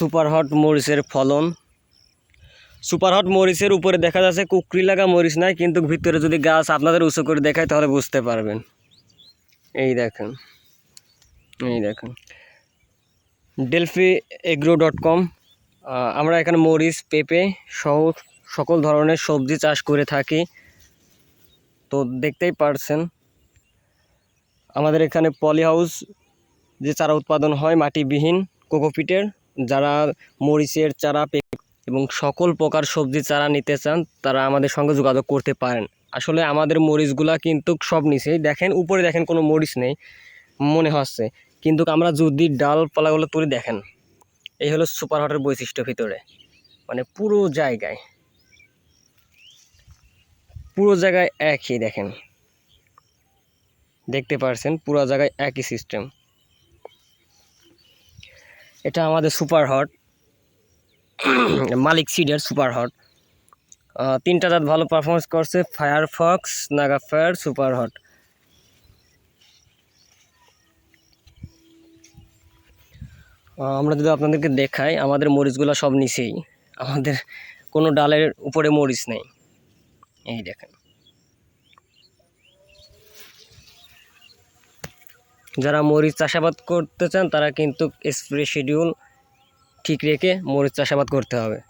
Super hot মরিচের ফলন। Super hot মরিচের উপরে দেখা যাচ্ছে কুকরি লাগা মরিচ নাই, কিন্তু ভিতরে যদি গাছ আপনাদের উঁচু করে দেখায় তাহলে বুঝতে পারবেন। এই দেখেন এই দেখেন। ডেলফি এগ্রো ডট কম আমরা এখানে মরিচ, পেঁপে সহ সকল ধরনের সবজি চাষ করে থাকি। তো দেখতেই পারছেন, আমাদের এখানে পলি হাউস যে চারা উৎপাদন হয়, মাটিবিহীন কোকোপিটের যারা মরিচের চারা এবং সকল প্রকার সবজি চারা নিতে চান, তারা আমাদের সঙ্গে যোগাযোগ করতে পারেন। আসলে আমাদের মরিচগুলা কিন্তু সব নিচেই। দেখেন, উপরে দেখেন কোনো মরিচ নেই, মনে হচ্ছে। কিন্তু আমরা যদি ডালপালাগুলো তুলে দেখেন, এই হলো সুপার হটের বৈশিষ্ট্য ভিতরে। মানে পুরো জায়গায় পুরো জায়গায় একই, দেখেন। দেখতে পারছেন, পুরো জায়গায় একই সিস্টেম এটা আমাদের সুপার হট মালিক সিডের সুপার হট তিনটা জাত ভালো পারফরমেন্স করছে Firefox Naga fire super hot আমরা যদি আপনাদেরকে দেখাই, আমাদের মরিচগুলো সব নিচেই। আমাদের কোনো ডালের উপরে মরিচ নেই। এই দেখেন। যারা মরিচ চাষাবাদ করতে চান, তারা কিন্তু স্প্রে শিডিউল ঠিক রেখে মরিচ চাষাবাদ করতে হবে।